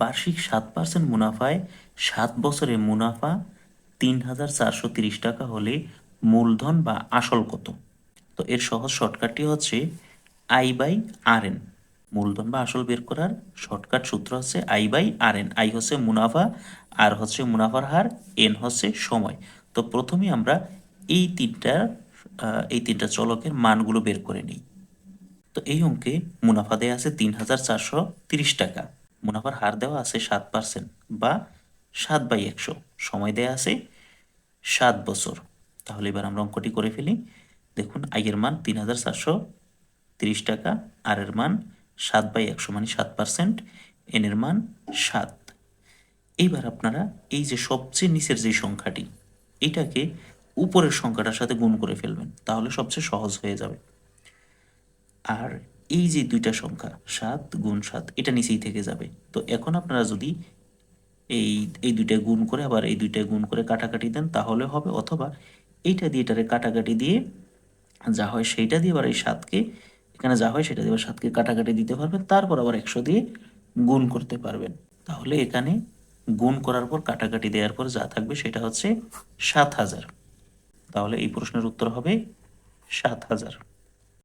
বার্ষিক সাত পার্সেন্ট মুনাফায় সাত বছরে মুনাফা তিন হাজার চারশো তিরিশ টাকা হলে মূলধন বা আসল কত? তো এর সহজ শর্টকাটটি হচ্ছে আই বাই আর এন মূলধন বা আসল বের করার শর্টকাট সূত্র হচ্ছে I by R N I হচ্ছে মুনাফা আর হচ্ছে মুনাফার হার এন হচ্ছে সময়। তো প্রথমে আমরা এই তিনটা আহ, এই তিনটা চলকের মানগুলো বের করে নিই। তো এই অঙ্কে মুনাফা দেওয়া আছে তিন হাজার চারশো তিরিশ টাকা। মুনাফার হার দেওয়া আছে সাত পার্সেন্ট বা সাত বাই একশো। সময় দেওয়া আছে সাত বছর। তাহলে এবার আমরা অঙ্কটি করে ফেলি। দেখুন আয়ের মান তিন হাজার চারশো তিরিশ টাকা, আর এর মান সাত বাই একশো মানে সাত পার্সেন্ট এনের মান সাত। এইবার আপনারা এই যে সবচেয়ে নিচের যে সংখ্যাটি, এটাকে উপরের সংখ্যাটার সাথে গুণ করে ফেলবেন, তাহলে সবচেয়ে সহজ হয়ে যাবে। আর এই যে দুইটা সংখ্যা, সাত গুণ সাত, এটা নিচেই থেকে যাবে। তো এখন আপনারা যদি এই এই দুইটা গুণ করে আবার এই দুইটা গুণ করে কাটাকাটি দেন, তাহলে হবে অথবা এইটা দিয়ে এটারে কাটাকাটি দিয়ে যা হয় সেইটা দিয়ে আবার এই সাতকে, এখানে যা হয় সেটা দিয়ে আবার সাতকে কাটাকাটি দিতে পারবেন, তারপর আবার একশো দিয়ে গুণ করতে পারবেন। তাহলে এখানে গুণ করার পর, কাটাকাটি দেওয়ার পর যা থাকবে সেটা হচ্ছে সাত হাজার। তাহলে এই প্রশ্নের উত্তর হবে সাত হাজার।